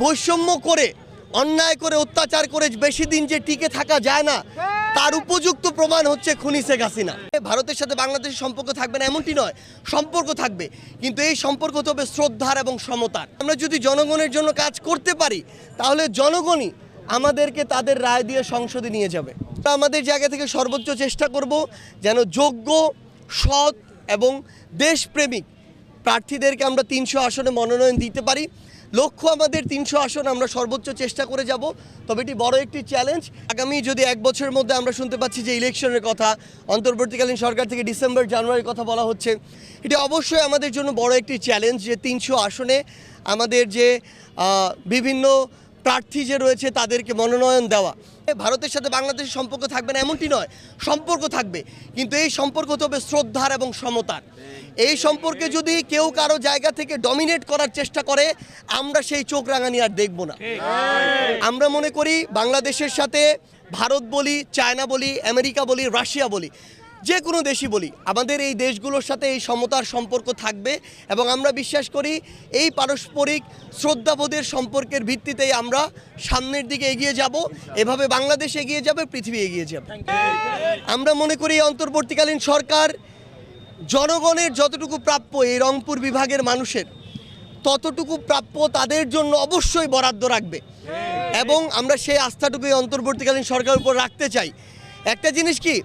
বৈষম্য করে, অন্যায় করে, অত্যাচার করে বেশি দিন যে টিকে থাকা যায় না, তার উপযুক্ত প্রমাণ হচ্ছে খুনি শেখ হাসিনা। ভারতের সাথে বাংলাদেশের সম্পর্ক থাকবে না, এমনটি নয়, সম্পর্ক থাকবে। কিন্তু এই সম্পর্ক হতে হবে শ্রদ্ধার এবং সমতার। আমরা যদি জনগণের জন্য কাজ করতে পারি, তাহলে জনগণই আমাদেরকে তাদের রায় দিয়ে সংসদে নিয়ে যাবে। আমাদের জায়গা থেকে সর্বোচ্চ চেষ্টা করব যেন যোগ্য, সৎ এবং দেশপ্রেমিক প্রার্থীদেরকে আমরা তিনশো আসনে মনোনয়ন দিতে পারি। লক্ষ্য আমাদের তিনশো আসন আমরা সর্বোচ্চ চেষ্টা করে যাব, তবে এটি বড় একটি চ্যালেঞ্জ আগামী যদি এক বছরের মধ্যে আমরা শুনতে পাচ্ছি যে ইলেকশনের কথা, অন্তর্বর্তীকালীন সরকার থেকে ডিসেম্বর, জানুয়ারির কথা বলা হচ্ছে, এটি অবশ্যই আমাদের জন্য বড় একটি চ্যালেঞ্জ যে তিনশো আসনে আমাদের যে বিভিন্ন প্রার্থী যে রয়েছে তাদেরকে মনোনয়ন দেওয়া। ভারতের সাথে বাংলাদেশের সম্পর্ক থাকবে না, এমনটি নয়, সম্পর্ক থাকবে। কিন্তু এই সম্পর্ক হতে হবে শ্রদ্ধার এবং সমতার। এই সম্পর্কে যদি কেউ কারও জায়গা থেকে ডমিনেট করার চেষ্টা করে, আমরা সেই চোখ রাঙানি আর দেখব না। আমরা মনে করি বাংলাদেশের সাথে ভারত বলি, চায়না বলি, আমেরিকা বলি, রাশিয়া বলি যে কোনো দেশই বলি, আমাদের এই দেশগুলোর সাথে এই সমতার সম্পর্ক থাকবে এবং আমরা বিশ্বাস করি এই পারস্পরিক শ্রদ্ধাবোধের সম্পর্কের ভিত্তিতেই আমরা সামনের দিকে এগিয়ে যাব, এভাবে বাংলাদেশ এগিয়ে যাবে, পৃথিবী এগিয়ে যাবে। আমরা মনে করি অন্তর্বর্তীকালীন সরকার জনগণের যতটুকু প্রাপ্য এই রংপুর বিভাগের মানুষের, ততটুকু প্রাপ্য তাদের জন্য অবশ্যই বরাদ্দ রাখবে। এবং আমরা সেই আস্থাটুকু এই অন্তর্বর্তীকালীন সরকারের উপর রাখতে চাই। একটা জিনিস কি?